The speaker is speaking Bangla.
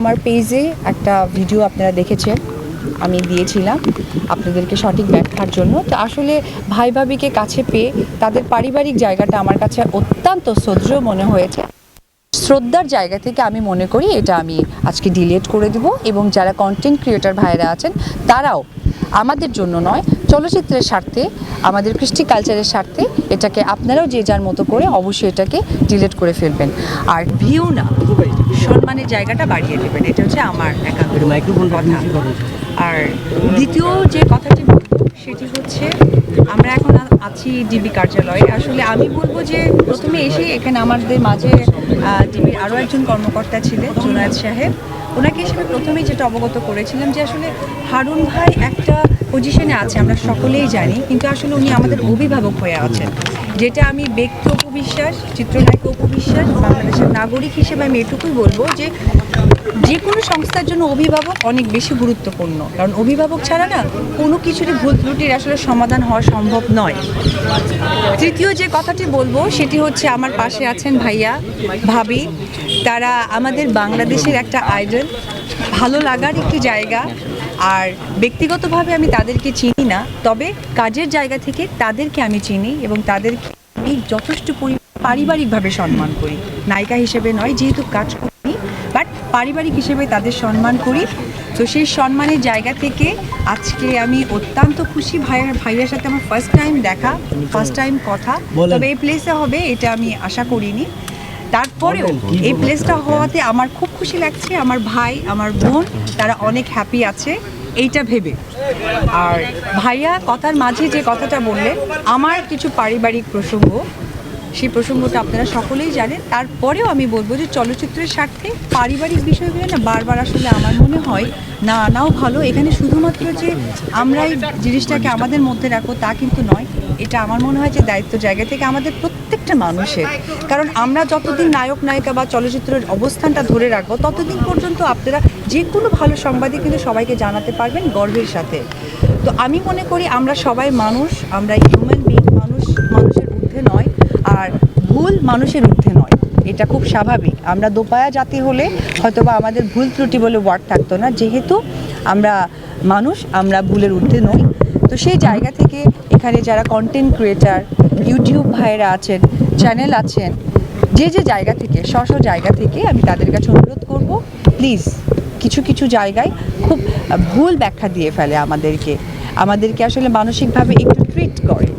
আমার পেজে একটা ভিডিও আপনারা দেখেছেন, আমি দিয়েছিলাম আপনাদেরকে সঠিক ব্যাখ্যার জন্য। তো আসলে ভাই ভাবিকে কাছে পেয়ে তাদের পারিবারিক জায়গাটা আমার কাছে অত্যন্ত শ্রদ্ধেয় মনে হয়েছে। শ্রদ্ধার জায়গা থেকে আমি মনে করি এটা আমি আজকে ডিলিট করে দিব এবং যারা কন্টেন্ট ক্রিয়েটার ভাইরা আছেন, তারাও আমাদের জন্য নয় চলচ্চিত্রের স্বার্থে আমাদের কৃষ্টি কালচারের স্বার্থে এটাকে আপনারাও যে যার মতো করে অবশ্যই এটাকে ডিলিট করে ফেলবেন। আর ভিউ না সম্মানের জায়গাটা বাড়িয়ে দেবেন। এটা হচ্ছে আমার একান্ত কথা। আর দ্বিতীয় যে কথাটি সেটি হচ্ছে আমরা এখন আছি ডিবি কার্যালয়ে। আসলে আমি বলব যে প্রথমে এসে এখানে আমাদের মাঝে ডিবির আরও একজন কর্মকর্তা ছিলেন জুনায়দ সাহেব। ওনাকে হিসেবে প্রথমেই যেটা অবগত করেছিলাম যে আসলে হারুন ভাই একটা পজিশনে আছে, আমরা সকলেই জানি, কিন্তু আসলে উনি আমাদের অভিভাবক হয়ে আছেন। যেটা আমি ব্যক্তি উপবিশ্বাস, চিত্রনায়ক উপবিশ্বাস, বাংলাদেশের নাগরিক হিসেবে আমি এটুকুই বলব যে যে কোনো সংস্থার জন্য অভিভাবক অনেক বেশি গুরুত্বপূর্ণ। কারণ অভিভাবক ছাড়া না কোনো কিছুরই ভুল ত্রুটির আসলে সমাধান হওয়া সম্ভব নয়। তৃতীয় যে কথাটি বলব, সেটি হচ্ছে আমার পাশে আছেন ভাইয়া, ভাবি। তারা আমাদের বাংলাদেশের একটা আইডল, ভালো লাগার একটি জায়গা। আর ব্যক্তিগতভাবে আমি তাদেরকে চিনি না, তবে কাজের জায়গা থেকে তাদেরকে আমি চিনি এবং তাদেরকে আমি যথেষ্ট পরি, পারিবারিকভাবে সম্মান করি। নায়িকা হিসেবে নয়, যেহেতু কাজ করি পারিবারিক হিসেবে তাদের সম্মান করি। তো সেই সম্মানের জায়গা থেকে আজকে আমি অত্যন্ত খুশি ভাইয়ার ভাইয়ার সাথে আমার ফার্স্ট টাইম দেখা ফার্স্ট টাইম কথা। তবে এই প্লেসে হবে এটা আমি আশা করিনি। তারপরেও এই প্লেসটা হওয়াতে আমার খুব খুশি লাগছে আমার ভাই আমার বোন তারা অনেক হ্যাপি আছে এইটা ভেবে। আর ভাইয়া কথার মাঝে যে কথাটা বললেন আমার কিছু পারিবারিক প্রসঙ্গ। সেই প্রসঙ্গটা আপনারা সকলেই জানেন। তারপরেও আমি বলব যে চলচ্চিত্রের স্বার্থে পারিবারিক বিষয়গুলো না বারবার আসলে আমার মনে হয় না, নাও ভালো। এখানে শুধুমাত্র যে আমরাই জিনিসটাকে আমাদের মধ্যে রাখব তা কিন্তু নয়। এটা আমার মনে হয় যে দায়িত্ব জায়গা থেকে আমাদের প্রত্যেকটা মানুষের। কারণ আমরা যতদিন নায়ক, নায়িকা বা চলচ্চিত্রের অবস্থানটা ধরে রাখব, ততদিন পর্যন্ত আপনারা যে কোনো ভালো সংবাদই কিন্তু সবাইকে জানাতে পারবেন গর্বের সাথে। তো আমি মনে করি আমরা সবাই মানুষ, আমরা হিউম্যান বিং মানুষ, মানুষের ঊর্ধ্বে নয়। আর ভুল মানুষের ঊর্ধ্বে নয়। এটা খুব স্বাভাবিক। আমরা দোপায়া জাতি হলে হয়তোবা আমাদের ভুল ত্রুটি বলে ওয়ার্ড থাকতো না। যেহেতু আমরা মানুষ, আমরা ভুলের ঊর্ধ্বে নই। তো সেই জায়গা থেকে এখানে যারা কন্টেন্ট ক্রিয়েটার ইউটিউব ভাইয়েরা আছেন চ্যানেল আছেন, যে যে জায়গা থেকে স্ব জায়গা থেকে আমি তাদের কাছে অনুরোধ করব প্লিজ কিছু কিছু জায়গায় খুব ভুল ব্যাখ্যা দিয়ে ফেলে আমাদেরকে। আমাদেরকে আসলে মানসিকভাবে একটু ট্রিট করে।